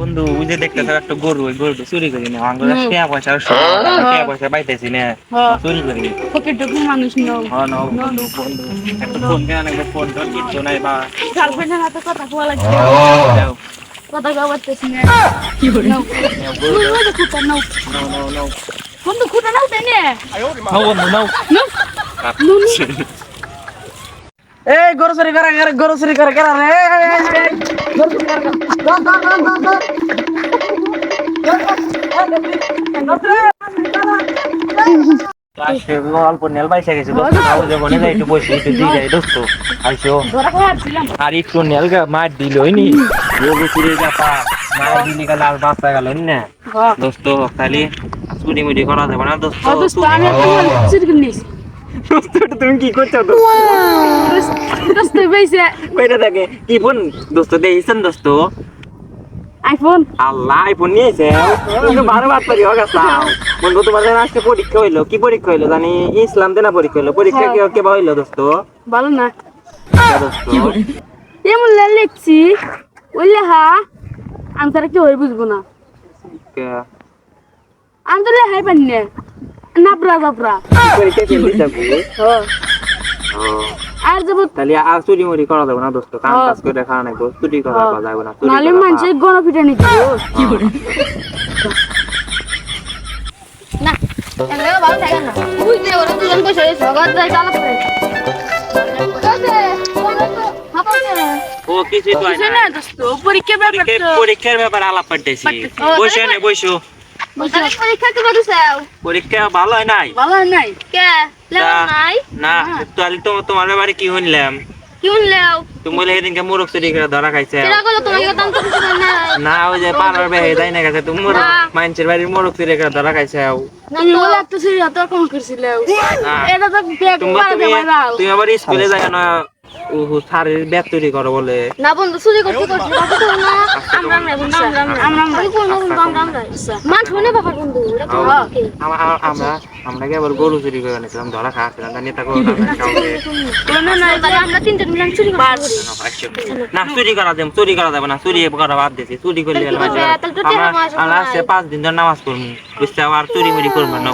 বন্ধু ওই যে দেখতে স্যার একটা গরু ওই গরুটা চুরি করি না আমার। টাকা পয়সা টাকা পয়সা পাইতেছি না হ্যাঁ। চুরি করি ফকির টুকুর মানুষ হ্যাঁ বন্ধু বন্ধু একটা ফোন কেন একটা ফোন টোন কিচ্ছু নাই বা গার্লফ্রেন্ডের হাতে কথা কোয়া লাগছে কথা কোয়া পারতেছি না কি বন্ধু খুঁটা নাও নাও বন্ধু নাও নাও এই গরু চুরি করে গরু চুরি করে করে রে গরু চুরি করে অল্প নেল পাইসা গেছে একটু বসে একটু দিয়ে যাই দোস্ত আইসো আর একটু নেল মার দিল হইনি মার দিলি গেল আর বাঁচা গেল না হ্যাঁ দোস্ত খালি চুরি মুড়ি করা যাবে না দোস্ত তুমি কি করছ থাকে কি ফোন দেখিছেন দোস্ত আইফোন আল্লাহ আইফোন নিয়েছে কিন্তু বারো বার পারি হোক বন্ধু তোমাদের আজকে পরীক্ষা হইল কি পরীক্ষা হইল জানি? ইসলাম দেনা পরীক্ষা হইল। পরীক্ষা কি কেবা হইল দোস্ত? ভালো না। কে দোস্ত। এমন লিখছি। ওই লেখা আমি তারা কি হয়ে বুঝব না। কে? আমি তো লেখাই পারি না। পরীক্ষা কি দিতে আর যাব তাহলে আর চুরি মুড়ি করা যাবে না দোস্ত কাম কাজ করে খাওয়া নাই চুরি করা যাবে না নালে করা মানুষের গণপিটা নিতে কি করে না এমনি ভালো থাকে না। বুঝতে ওরা দুজন বসে রয়েছে ঘর চালা পড়ে ও কিছুই তো না। না দোস্ত পরীক্ষা ব্যাপার পরীক্ষার ব্যাপারে আলাপ পাইতেছি বসে নে বসো। পরীক্ষা কি করছাও পরীক্ষা ভালো হয় নাই? ভালো নাই? কে? লেও নাই? না তাহলে তো তোমার ব্যাপারে কি শুনলাম? কি লেও তুমি বলে সেদিনকে মোরগ চুরি করে ধরা খাইছে। কেরা গেল তোমাকে দাম তো না। না ওই যে পাড়ার বেহে যাই না গেছে তুমি মোরগ। মানুষের বাড়ির মোরগ চুরি করে ধরা তুমি বলে তো কম এটা তো তুমি আবার স্কুলে যাই না ও স্যারের ব্যাগ তৈরি করো বলে। না বন্ধু চুরি করতে করতে বাবা তো না? আমরা আমরা বন্ধু আমরা আমরা আমরা আমরা আমরা আমরা আমরা আমরা আমরা আমরা আমরা কি আবার গরু চুরি করে নিয়েছিলাম ধরা খাওয়াছিলাম জানি তাকে না আমরা চুরি না চুরি করা যাবে চুরি করা যাবে না চুরি করা বাদ দিয়েছি চুরি করলে আমরা আসছে পাঁচ দিন ধরে নামাজ পড়ব বুঝতে আর চুরি মুড়ি করব না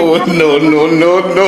Oh, no, no, no, no.